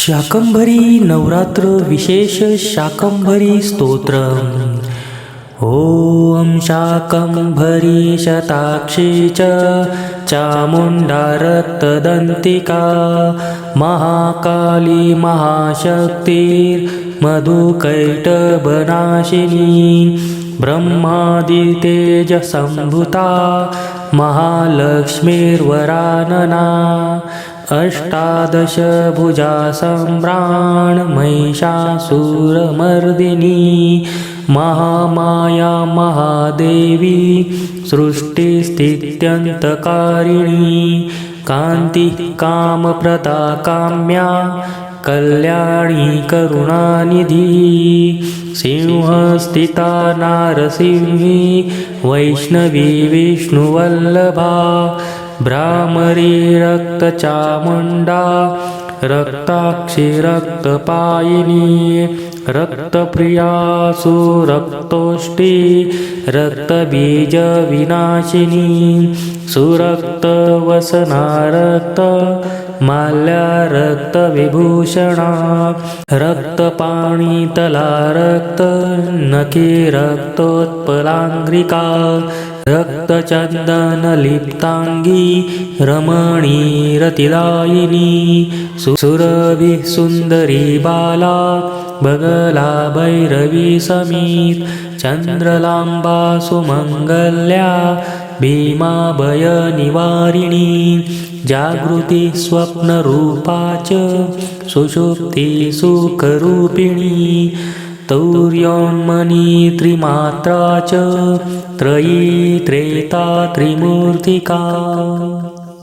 शाकंभरी नवरात्र विशेष शाकंभरी स्तोत्र ॐ शाकंभरी शताक्षी च चामुण्डारक्तदन्तिका महाकाली महाशक्तिर्मधुकैटभनाशिनी ब्रह्मादितेजसम्भुता महालक्ष्मीर्वरानना। अष्टादशभुजा महिषासुरमर्दिनी महामाया महादेवी सृष्टिस्थित्यन्तकारिणी कान्तिः कामप्रदा काम्या कल्याणी करुणानिधि सिंहस्थिता नारसिंही वैष्णवी विष्णुवल्लभा भ्रामरी रक्तचामुण्डा रक्त रक्तपायिनी रक्तप्रिया सुरक्तोष्टी रक्तबीजविनाशिनी सुरक्तवसना रक्त माल्या रक्तविभूषणा रक्तपाणितला रक्त नखी रक्तोत्पलाङ्घ्रिका रक्तचन्दनलिप्ताङ्गी रमणीरतिलायिनी सुरभिः सुन्दरी बाला बगला भैरवी समीर चन्द्रलाम्बा सुमङ्गल्या भीमाभयनिवारिणी जागृति स्वप्नरूपा च सुषुप्तिसुखरूपिणी तौर्योन्मनी त्रिमात्रा च त्रयी त्रेता त्रिमूर्तिका